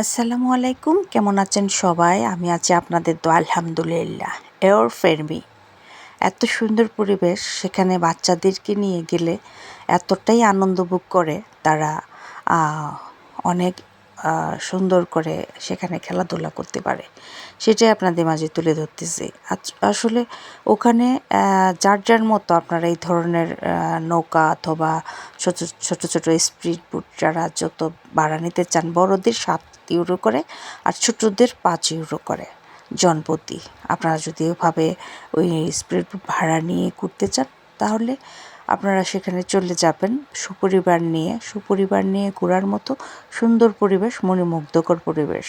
আসসালামু আলাইকুম। কেমন আছেন সবাই? আমি আছি আপনাদের তো আলহামদুলিল্লাহ। এওর ফেরমি। এত সুন্দর পরিবেশ, সেখানে বাচ্চাদেরকে নিয়ে গেলে এতটাই আনন্দ ভোগ করে তারা। অনেক সুন্দর করে সেখানে খেলাধুলা করতে পারে। সেটাই আপনাদের মাঝে তুলে ধরতেছি। আসলে ওখানে যার যার মতো আপনারা এই ধরনের নৌকা অথবা ছোট ছোট স্পিড বুট যারা যত ভাড়া নিতে চান, বড়দের সাত ইউরো করে আর ছোটদের পাঁচ ইউরো করে জনপ্রতি। আপনারা যদি ওভাবে ওই স্পিড ভাড়া নিয়ে ঘুরতে চান, তাহলে আপনারা সেখানে চলে যাবেন সুপরিবার নিয়ে সুপরিবার নিয়ে ঘোরার মতো সুন্দর পরিবেশ মনোমুগ্ধকর পরিবেশ।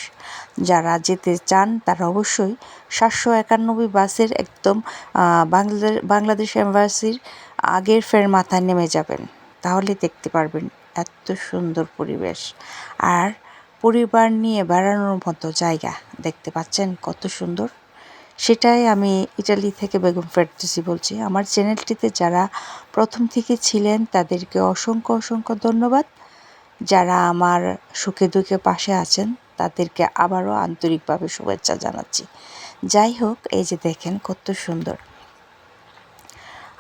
যারা যেতে চান, তারা অবশ্যই সাতশো একানব্বই বাসের একদম বাংলাদেশ বাংলাদেশ এম্বাসির আগের ফের মাথায় নেমে যাবেন। তাহলে দেখতে পারবেন এত সুন্দর পরিবেশ। আর পরিবার নিয়ে বেড়ানোর মতো জায়গা, দেখতে পাচ্ছেন কত সুন্দর? সেটাই আমি ইটালি থেকে বেগম ফেরদৌসি বলছি। আমার চ্যানেলটিতে যারা প্রথম থেকে ছিলেন, তাদেরকে অসংখ্য অসংখ্য ধন্যবাদ। যারা আমার সুখে দুঃখে পাশে আছেন, তাদেরকে আবারও আন্তরিকভাবে শুভেচ্ছা জানাচ্ছি। যাই হোক, এই যে দেখেন কত সুন্দর।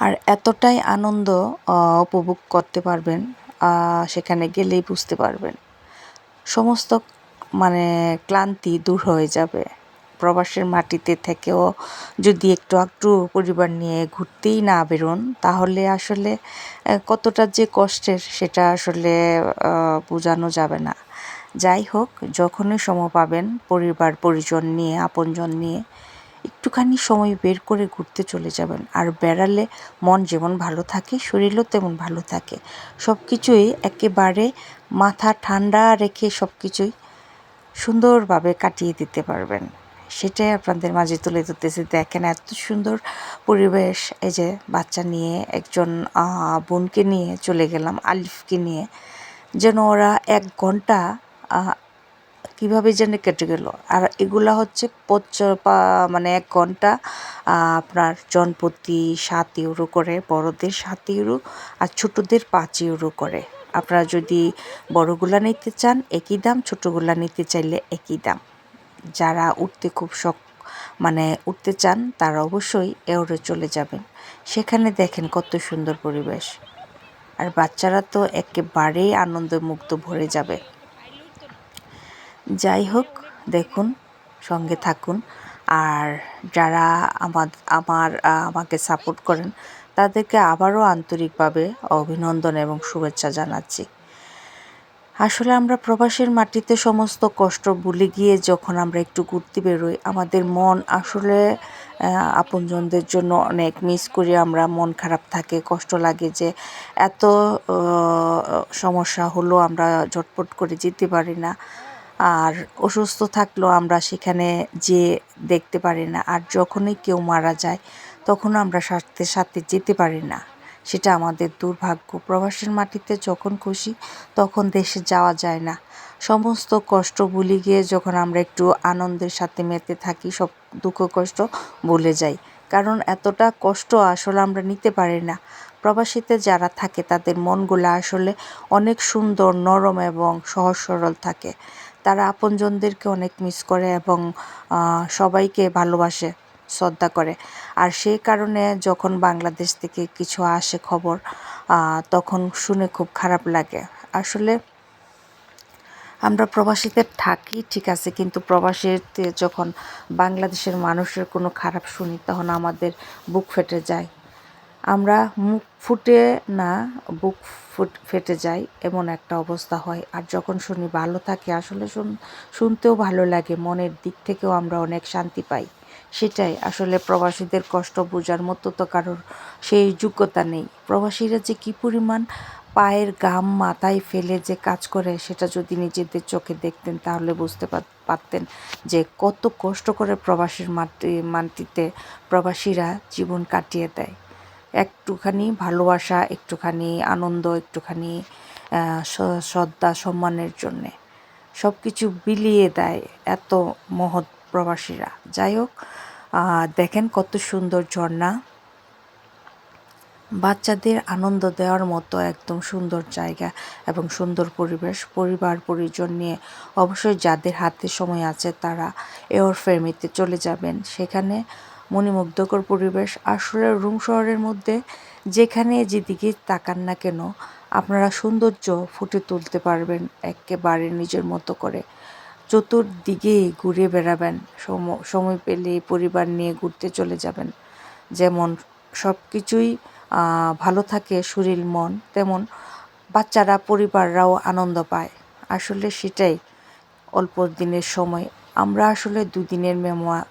আর এতটাই আনন্দ উপভোগ করতে পারবেন সেখানে গেলেই বুঝতে পারবেন। সমস্ত মানে ক্লান্তি দূর হয়ে যাবে। প্রবাসের মাটিতে থেকেও যদি একটু একটু পরিবার নিয়ে ঘুরতেই না বেরোন, তাহলে আসলে কতটা যে কষ্টের সেটা আসলে বোঝানো যাবে না। যাই হোক, যখনই সময় পাবেন, পরিবার, পরিজন নিয়ে, আপনজন নিয়ে একটুখানি সময় বের করে ঘুরতে চলে যাবেন। আর বেড়ালে মন যেমন ভালো থাকে, শরীরও তেমন ভালো থাকে। সব কিছুই একেবারে মাথা ঠান্ডা রেখে সব কিছুই সুন্দরভাবে কাটিয়ে দিতে পারবেন। সেটাই আপনাদের মাঝে তুলে ধরতেছি। দেখেন এত সুন্দর পরিবেশ, এই যে বাচ্চা নিয়ে একজন বোনকে নিয়ে চলে গেলাম, আলিফকে নিয়ে। যেন ওরা এক ঘণ্টা কীভাবে যেন কেটে গেল। আর এগুলা হচ্ছে মানে এক ঘণ্টা আপনার জনপ্রতি সাত ইউরো করে, বড়দের সাত ইউরো আর ছোটদের পাঁচ ইউরো করে। আপনারা যদি বড়গুলা নিতে চান, একই দাম, ছোটোগুলা নিতে চাইলে একই দাম। যারা উঠতে খুব শখ মানে উঠতে চান, তারা অবশ্যই এওরে চলে যাবেন। সেখানে দেখেন কত সুন্দর পরিবেশ। আর বাচ্চারা তো একেবারেই আনন্দ মুক্ত ভরে যাবে। যাই হোক, দেখুন, সঙ্গে থাকুন। আর যারা আমার আমার আমাকে সাপোর্ট করেন, তাদেরকে আবারও আন্তরিকভাবে অভিনন্দন এবং শুভেচ্ছা জানাচ্ছি। আসলে আমরা প্রবাসের মাটিতে সমস্ত কষ্ট ভুলে গিয়ে যখন আমরা একটু ঘুরতে বেরোই, আমাদের মন আসলে আপনজনদের জন্য অনেক মিস করি। আমরা মন খারাপ থাকে, কষ্ট লাগে যে এত সমস্যা হলো, আমরা ঝটপট করে যেতে পারি না। আর অসুস্থ থাকলেও আমরা সেখানে যে দেখতে পারি না। আর যখনই কেউ মারা যায়, তখন আমরা সাথে সাথে যেতে পারি না। সেটা আমাদের দুর্ভাগ্য। প্রবাসের মাটিতে যখন খুশি, তখন দেশে যাওয়া যায় না। সমস্ত কষ্ট ভুলে গিয়ে যখন আমরা একটু আনন্দের সাথে মেতে থাকি, সব দুঃখ কষ্ট ভুলে যাই। কারণ এতটা কষ্ট আসলে আমরা নিতে পারি না। প্রবাসীতে যারা থাকে, তাদের মনগুলো আসলে অনেক সুন্দর, নরম এবং সহজ সরল থাকে। তারা আপনজনদেরকে অনেক মিস করে এবং সবাইকে ভালোবাসে। শ্রদ্ধা করে। আর সেই কারণে যখন বাংলাদেশ থেকে কিছু আসে খবর তখন শুনে খুব খারাপ লাগে। আসলে আমরা প্রবাসীতে থাকি, ঠিক আছে, কিন্তু প্রবাসীতে যখন বাংলাদেশের মানুষের কোনো খারাপ শুনি, তখন আমাদের বুক ফেটে যায়। আমরা মুখ ফুটে না, বুক ফুট, ফেটে যায় এমন একটা অবস্থা হয়। আর যখন শুনি ভালো থাকে, আসলে শুন, শুনতেও ভালো লাগে, মনের দিক থেকেও আমরা অনেক শান্তি পাই। সেটাই, আসলে প্রবাসীদের কষ্ট বোঝার মতো তো কারোর সেই যোগ্যতা নেই। প্রবাসীরা যে কী পরিমাণ পায়ের গাম মাথায় ফেলে যে কাজ করে, সেটা যদি নিজেদের চোখে দেখতেন, তাহলে বুঝতে পারতেন যে কত কষ্ট করে প্রবাসীর মাটি, মাটিতে প্রবাসীরা জীবন কাটিয়ে দেয়। একটুখানি ভালোবাসা, একটুখানি আনন্দ, একটুখানি শ্রদ্ধা, সম্মানের জন্যে। সব কিছু বিলিয়ে দেয় এত মহৎ প্রবাসীরা। যাই হোক দেখেন কত সুন্দর ঝর্ণা। বাচ্চাদের আনন্দ দেওয়ার মতো একদম সুন্দর জায়গা এবং সুন্দর পরিবেশ, পরিবার, পরিজন নিয়ে অবশ্যই যাদের হাতে সময় আছে তারা এওর ফেমিতে চলে যাবেন। সেখানে মণিমুগ্ধকর পরিবেশ। আসলে রুম শহরের মধ্যে যেখানে যেদিকে তাকান না কেন, আপনারা সৌন্দর্য ফুটে তুলতে পারবেন একেবারে নিজের মতো করে। চতুর্দিকে ঘুরে বেড়াবেন। সময় পেলে পরিবার নিয়ে ঘুরতে চলে যাবেন। যেমন সব কিছুই ভালো থাকে শরীর, মন, তেমন বাচ্চারা, পরিবাররাও আনন্দ পায়। আসলে সেটাই, অল্প দিনের সময়। আমরা আসলে দুদিনের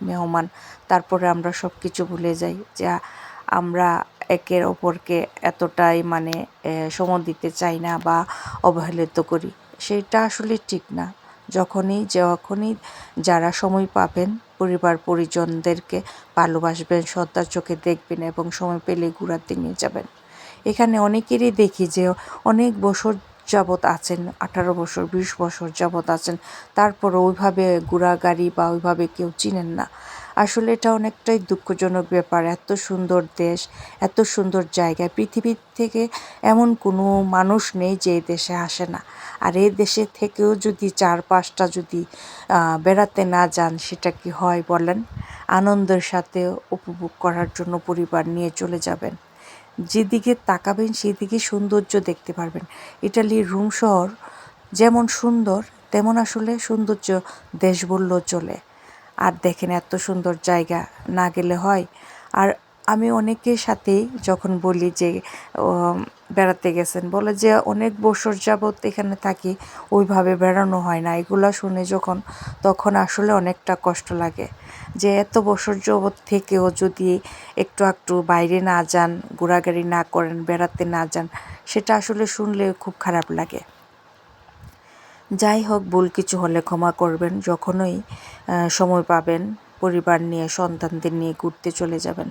মেহমান, তারপরে আমরা সব কিছু ভুলে যাই যা আমরা একের অপরকে এতটাই মানে সময় দিতে চাই না বা অবহেলিত করি। সেটা আসলে ঠিক না। যখনই যখনই যারা সময় পাবেন, পরিবার, পরিজনদেরকে ভালোবাসবেন, শ্রদ্ধার চোখে দেখবেন এবং সময় পেলে ঘোরাতে নিয়ে যাবেন। এখানে অনেকেরই দেখি যে অনেক বছর যাবৎ আছেন, আঠারো বছর, বিশ বছর যাবৎ আছেন, তারপরও ওইভাবে ঘোরা গাড়ি বা ওইভাবে কেউ চিনেন না। আসলে এটা অনেকটাই দুঃখজনক ব্যাপার। এত সুন্দর দেশ, এত সুন্দর জায়গা। পৃথিবীর থেকে এমন কোনো মানুষ নেই যে এই দেশে আসে না। আর এই দেশে থেকেও যদি চার পাঁচটা যদি বেড়াতে না যান, সেটা কি হয় বলেন? আনন্দের সাথে উপভোগ করার জন্য পরিবার নিয়ে চলে যাবেন। যেদিকে তাকাবেন, সেদিকে সৌন্দর্য দেখতে পারবেন। ইটালির রুম শহর যেমন সুন্দর, তেমন আসলে সৌন্দর্য দেশ বললেও চলে। আর দেখেন এত সুন্দর জায়গা না গেলে হয়। আর আমি অনেকের সাথেই যখন বলি যে বেড়াতে গেছেন, বলে যে অনেক বছর যাবৎ এখানে থাকি, ওইভাবে বেড়ানো হয় না। এগুলো শুনে যখন, তখন আসলে অনেকটা কষ্ট লাগে। যে এত বছর যাবৎ থেকেও যদি একটু একটু বাইরে না যান, ঘোরাঘুরি না করেন, বেড়াতে না যান, সেটা আসলে শুনলে খুব খারাপ লাগে। যাই হোক, ভুল কিছু হলে ক্ষমা করবেন, যখনই সময় পাবেন, পরিবার নিয়ে, সন্তানদের নিয়ে ঘুরতে চলে যাবেন।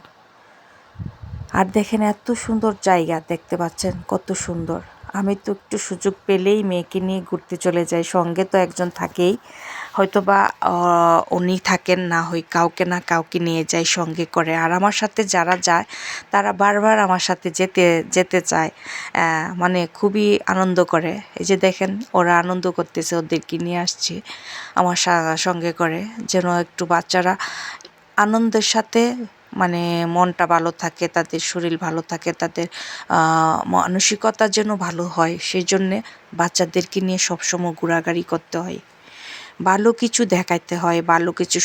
আর দেখেন এত সুন্দর জায়গা, দেখতে পাচ্ছেন কত সুন্দর। আমি তো একটু সুযোগ পেলেই মেয়েকে নিয়ে ঘুরতে চলে যাই, সঙ্গে তো একজন থাকেই। হয়তো বা উনি থাকেন না হই কাউকে না কাউকে নিয়ে যায়, সঙ্গে করে। আর আমার সাথে যারা যায়, তারা বারবার আমার সাথে যেতে যেতে চায়। মানে খুবই আনন্দ করে। এই যে দেখেন, ওরা আনন্দ করতেছে ওদেরকে নিয়ে আসছে, আমার সঙ্গে করে। যেন একটু বাচ্চারা আনন্দের সাথে মানে মনটা ভালো থাকে, তাদের শরীর ভালো থাকে, তাদের মানসিকতা যেন ভালো হয় সেই জন্যে বাচ্চাদেরকে নিয়ে সবসময় ঘোরাঘুরি করতে হয়। ভালো কিছু দেখাইতে হয় ভালো কিছু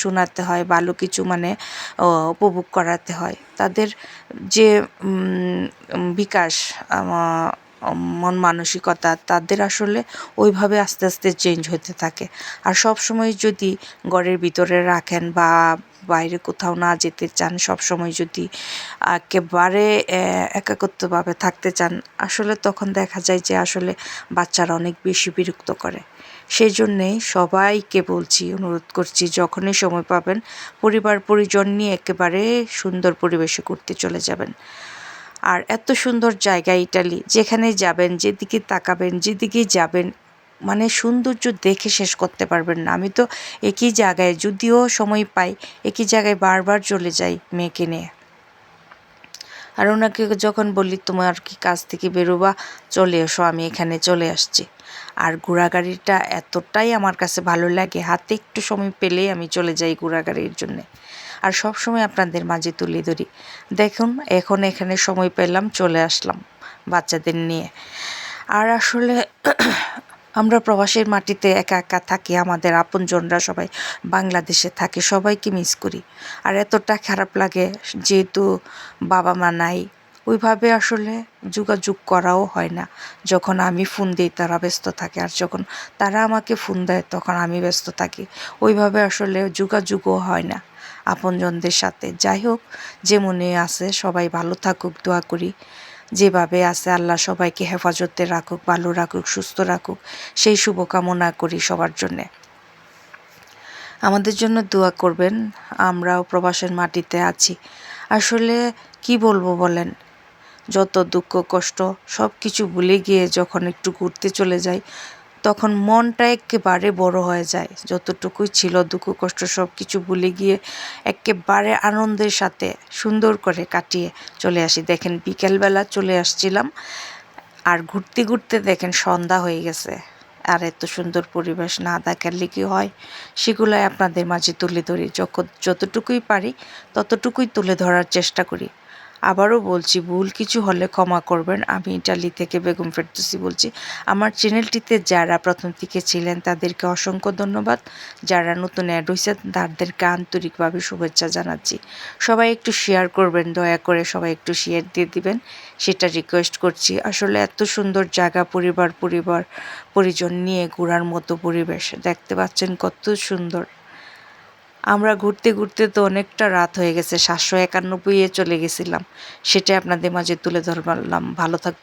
শোনাতে হয় ভালো কিছু মানে উপভোগ করাতে হয়। তাদের যে বিকাশ মন মানসিকতা, তাদের আসলে ওইভাবে আস্তে আস্তে চেঞ্জ হতে থাকে। আর সব সময় যদি ঘরের ভিতরে রাখেন বা বাইরে কোথাও না যেতে চান সব সময় যদি একেবারে একাকত্বভাবে থাকতে চান, আসলে তখন দেখা যায় যে আসলে বাচ্চারা অনেক বেশি বিরক্ত করে। সেই জন্যেই সবাইকে বলছি, অনুরোধ করছি, যখনই সময় পাবেন পরিবার পরিজন নিয়ে একেবারে সুন্দর পরিবেশে করতে চলে যাবেন। আর এত সুন্দর জায়গা ইটালি, যেখানে যাবেন, যেদিকে তাকাবেন, যেদিকে যাবেন মানে সৌন্দর্য দেখে শেষ করতে পারবেন না। আমি তো একই জায়গায়, যদিও সময় পাই, একই জায়গায় বারবার চলে যাই মেয়েকে নিয়ে। আর ওনাকে যখন বলি, তোমার কি কাজ থেকে বেরোবা? চলে এসো, আমি এখানে চলে আসছি। আর ঘোড়াগাড়িটা এতটাই আমার কাছে ভালো লাগে, হাতে একটু সময় পেলেই আমি চলে যাই ঘোড়াগাড়ির জন্যে। আর সব সময় আপনাদের মাঝে তুলে ধরি। দেখুন, এখন এখানে সময় পেলাম, চলে আসলাম বাচ্চাদের নিয়ে। আর আসলে আমরা প্রবাসের মাটিতে একা একা থাকি, আমাদের আপনজনরা সবাই বাংলাদেশে থাকে, সবাইকে মিস করি। আর এতটা খারাপ লাগে যেহেতু বাবা মা নাই, ওইভাবে আসলে যোগাযোগ করাও হয় না। যখন আমি ফোন দিই, তারা ব্যস্ত থাকে, আর যখন তারা আমাকে ফোন দেয়, তখন আমি ব্যস্ত থাকি। ওইভাবে আসলে যোগাযোগও হয় না আপনজনদের সাথে। যাই হোক যে মনে আছে, সবাই ভালো থাকুক, দোয়া করি। যেভাবে আছে, আল্লাহ সবাইকে হেফাজতে রাখুক, ভালো রাখুক, সুস্থ রাখুক, সেই শুভকামনা করি সবার জন্যে। আমাদের জন্য দোয়া করবেন, আমরাও প্রবাসের মাটিতে আছি। আসলে কি বলব বলেন, যত দুঃখ কষ্ট সব কিছু ভুলে গিয়ে যখন একটু ঘুরতে চলে যাই তখন মনটা একেবারে বড় হয়ে যায়। যতটুকুই ছিল দুঃখ, কষ্ট সব কিছু ভুলে গিয়ে একেবারে আনন্দের সাথে সুন্দর করে কাটিয়ে চলে আসি। দেখেন, বিকেলবেলা চলে আসছিলাম আর ঘুরতে ঘুরতে দেখেন সন্ধ্যা হয়ে গেছে। আর এত সুন্দর পরিবেশ, না দেখালে কি হয়? সেগুলাই আপনাদের মাঝে তুলে ধরি। যখন, যতটুকুই পারি, ততটুকুই তুলে ধরার চেষ্টা করি। আবারও বলছি, ভুল কিছু হলে ক্ষমা করবেন। আমি ইটালি থেকে বেগম ফেরদৌসি বলছি, আমার চ্যানেলটিতে যারা প্রথম থেকে ছিলেন তাদেরকে অসংখ্য ধন্যবাদ। যারা নতুন অ্যাড হয়েছে তাদেরকে আন্তরিকভাবে শুভেচ্ছা জানাচ্ছি। সবাই একটু শেয়ার করবেন, দয়া করে সবাই একটু শেয়ার দিয়ে দিবেন। সেটা রিকোয়েস্ট করছি। আসলে এত সুন্দর জায়গা, পরিবার পরিবার, পরিজন নিয়ে ঘোরার মতো পরিবেশ, দেখতে পাচ্ছেন কত সুন্দর। আমরা ঘুরতে ঘুরতে তো অনেকটা রাত হয়ে গেছে, সাতশো একানব্বইয়ে চলে গেছিলাম। সেটাই আপনাদের মাঝে তুলে ধরলাম। ভালো থাক